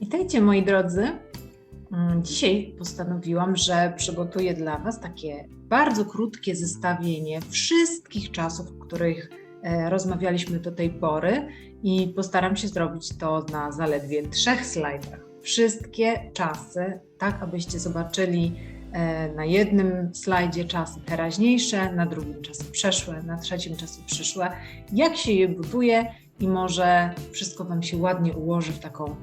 Witajcie moi drodzy. Mm, Dzisiaj postanowiłam, że przygotuję dla Was takie bardzo krótkie zestawienie wszystkich czasów, o których e, rozmawialiśmy do tej pory i postaram się zrobić to na zaledwie trzech slajdach. Wszystkie czasy, tak abyście zobaczyli e, na jednym slajdzie czasy teraźniejsze, na drugim czasy przeszłe, na trzecim czasy przyszłe, jak się je buduje i może wszystko Wam się ładnie ułoży w taką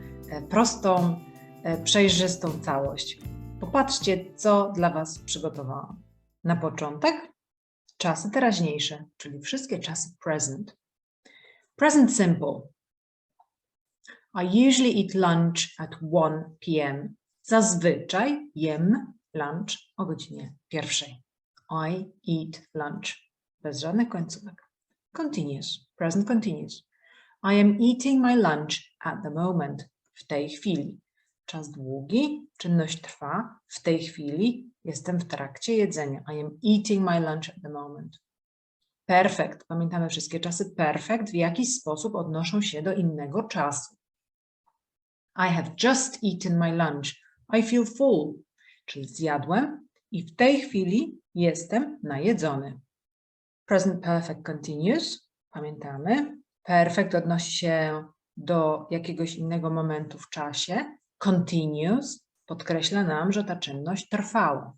prostą, e, przejrzystą całość. Popatrzcie, co dla Was przygotowałam. Na początek czasy teraźniejsze, czyli wszystkie czasy present. Present simple. I usually eat lunch at 1 p.m. Zazwyczaj jem lunch o godzinie pierwszej. I eat lunch. Bez żadnych końcówek. Continuous. Present continuous. I am eating my lunch at the moment. W tej chwili. Czas długi, czynność trwa. W tej chwili jestem w trakcie jedzenia. I am eating my lunch at the moment. Perfect. Pamiętamy wszystkie czasy perfect w jakiś sposób odnoszą się do innego czasu. I have just eaten my lunch. I feel full. Czyli zjadłem i w tej chwili jestem najedzony. Present perfect continuous. Pamiętamy. Perfect odnosi się do jakiegoś innego momentu w czasie. Continuous podkreśla nam, że ta czynność trwała.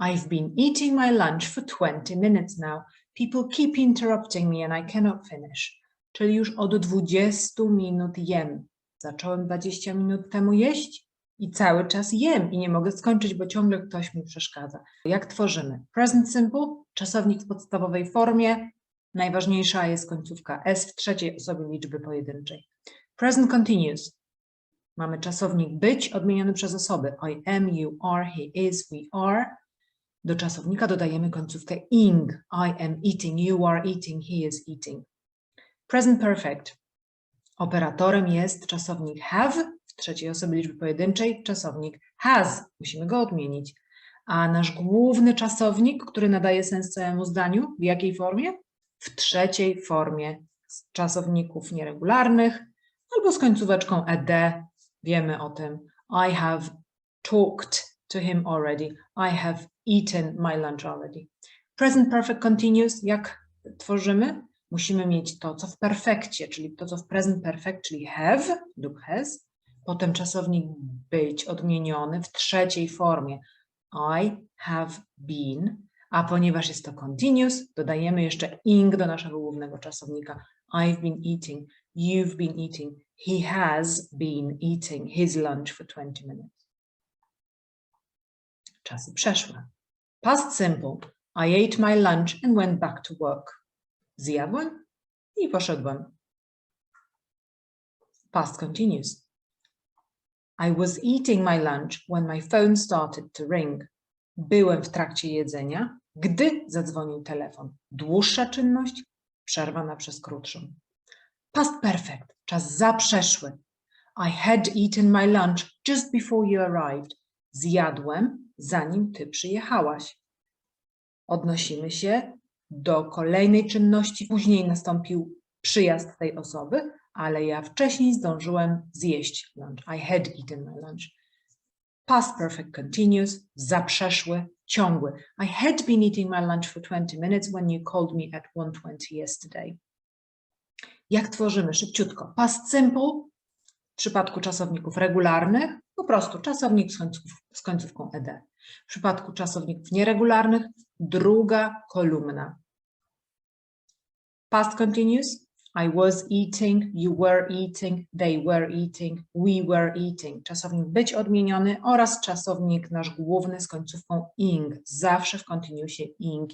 I've been eating my lunch for 20 minutes now. People keep interrupting me and I cannot finish. Czyli już od 20 minut jem. Zacząłem 20 minut temu jeść i cały czas jem i nie mogę skończyć, bo ciągle ktoś mi przeszkadza. Jak tworzymy? Present simple, czasownik w podstawowej formie. Najważniejsza jest końcówka s w trzeciej osobie liczby pojedynczej. Present continuous. Mamy czasownik być odmieniony przez osoby. I am, you are, he is, we are. Do czasownika dodajemy końcówkę ing. I am eating, you are eating, he is eating. Present perfect. Operatorem jest czasownik have w trzeciej osobie liczby pojedynczej, czasownik has. Musimy go odmienić. A nasz główny czasownik, który nadaje sens całemu zdaniu, w jakiej formie? W trzeciej formie z czasowników nieregularnych albo z końcóweczką ed. Wiemy o tym. I have talked to him already. I have eaten my lunch already. Present perfect continuous, jak tworzymy? Musimy mieć to, co w perfekcie, czyli to, co w present perfect, czyli have lub has. Potem czasownik być odmieniony w trzeciej formie. I have been. A ponieważ jest to continuous, dodajemy jeszcze ing do naszego głównego czasownika. I've been eating, you've been eating, he has been eating his lunch for 20 minutes. Czasy przeszłe. Past simple. I ate my lunch and went back to work. Zjadłem i poszedłem. Past continuous. I was eating my lunch when my phone started to ring. Byłem w trakcie jedzenia, gdy zadzwonił telefon. Dłuższa czynność, przerwana przez krótszą. Past perfect, czas zaprzeszły. I had eaten my lunch just before you arrived. Zjadłem, zanim ty przyjechałaś. Odnosimy się do kolejnej czynności. Później nastąpił przyjazd tej osoby, ale ja wcześniej zdążyłem zjeść lunch. I had eaten my lunch. Past perfect continuous, zaprzeszły, ciągły. I had been eating my lunch for 20 minutes when you called me at 1.20 yesterday. Jak tworzymy? Szybciutko. Past simple w przypadku czasowników regularnych, po prostu czasownik z, końców, z końcówką ed. W przypadku czasowników nieregularnych, druga kolumna. Past continuous, I was eating, you were eating, they were eating, we were eating. Czasownik być odmieniony oraz czasownik nasz główny z końcówką ing. Zawsze w continuousie ing.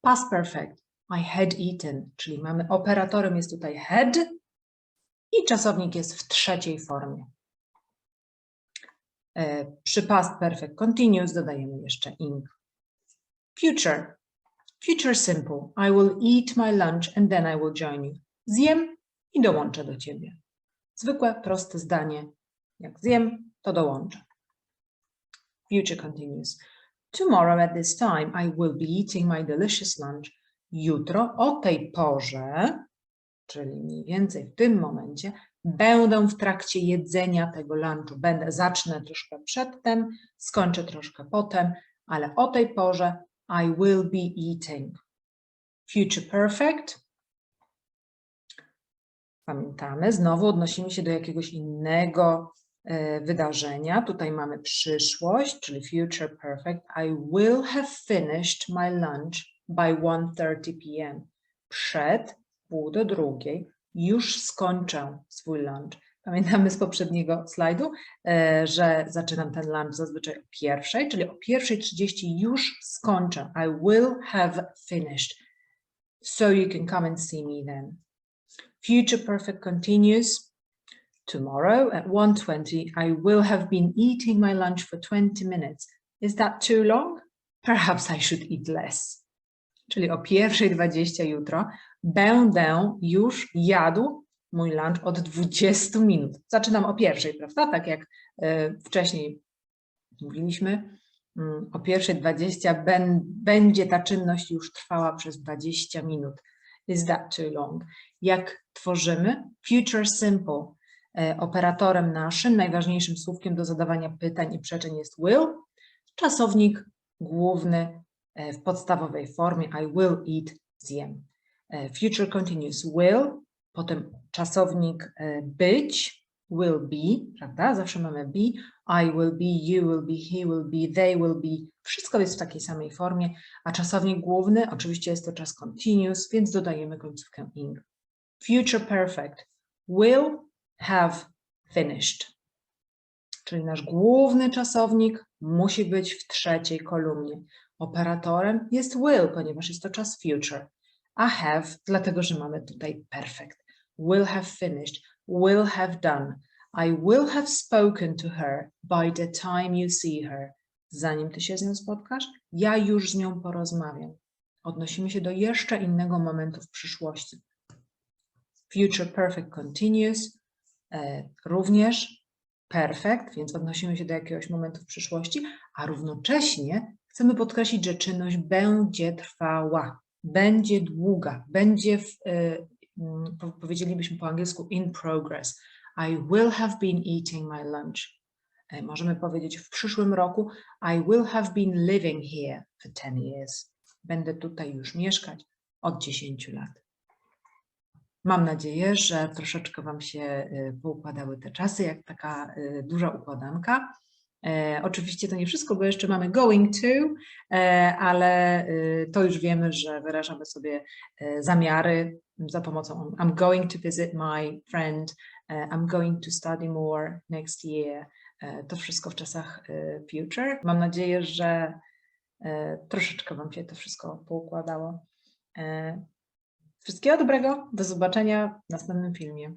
Past perfect. I had eaten, czyli mamy operatorem jest tutaj had i czasownik jest w trzeciej formie. E, Przy past perfect continuous dodajemy jeszcze ing. Future. Future simple. I will eat my lunch and then I will join you. Zjem i dołączę do ciebie. Zwykłe, proste zdanie. Jak zjem, to dołączę. Future continuous. Tomorrow at this time I will be eating my delicious lunch. Jutro o tej porze, czyli mniej więcej w tym momencie, Będę w trakcie jedzenia tego lunchu. Będę, zacznę troszkę przedtem, skończę troszkę potem, ale o tej porze I will be eating. Future perfect. Pamiętamy, znowu odnosimy się do jakiegoś innego e, wydarzenia. Tutaj mamy przyszłość, czyli future perfect. I will have finished my lunch by 1.30 p.m. Przed pół do drugiej już skończę swój lunch. Pamiętamy z poprzedniego slajdu, e, że zaczynam ten lunch zazwyczaj o pierwszej, czyli o pierwszej 30 już skończę. I will have finished. So you can come and see me then. Future perfect continues. Tomorrow at 1.20 I will have been eating my lunch for 20 minutes. Is that too long? Perhaps I should eat less. Czyli o pierwszej 20 jutro będę już jadł mój lunch od 20 minut. Zaczynam o pierwszej, prawda? Tak jak e, wcześniej mówiliśmy, mm, o pierwszej 20 ben, będzie ta czynność już trwała przez 20 minut. Is that too long? Jak tworzymy? Future simple. E, Operatorem naszym, najważniejszym słówkiem do zadawania pytań i przeczeń jest will. Czasownik główny e, w podstawowej formie I will eat, zjem. Future continuous will, potem czasownik e, być, will be, prawda? Zawsze mamy be, I will be, you will be, he will be, they will be. Wszystko jest w takiej samej formie, a czasownik główny, oczywiście jest to czas continuous, więc dodajemy końcówkę ing. Future perfect, will have finished. Czyli nasz główny czasownik musi być w trzeciej kolumnie. Operatorem jest will, ponieważ jest to czas future a have, dlatego że mamy tutaj perfect. Will have finished, will have done. I will have spoken to her by the time you see her. Zanim ty się z nią spotkasz, ja już z nią porozmawiam. Odnosimy się do jeszcze innego momentu w przyszłości. Future perfect continuous, e, również perfect, więc odnosimy się do jakiegoś momentu w przyszłości, a równocześnie chcemy podkreślić, że czynność będzie trwała będzie długa, będzie, w, e, powiedzielibyśmy po angielsku, in progress. I will have been eating my lunch. E, możemy powiedzieć w przyszłym roku I will have been living here for 10 years. Będę tutaj już mieszkać od 10 lat. Mam nadzieję, że troszeczkę Wam się e, poukładały te czasy, jak taka duża układanka. E, oczywiście to nie wszystko, bo jeszcze mamy going to, e, ale e, to już wiemy, że wyrażamy sobie e, zamiary za pomocą I'm going to visit my friend, I'm going to study more next year. To wszystko w czasach future. Mam nadzieję, że troszeczkę Wam się to wszystko poukładało. Wszystkiego dobrego, do zobaczenia w następnym filmie.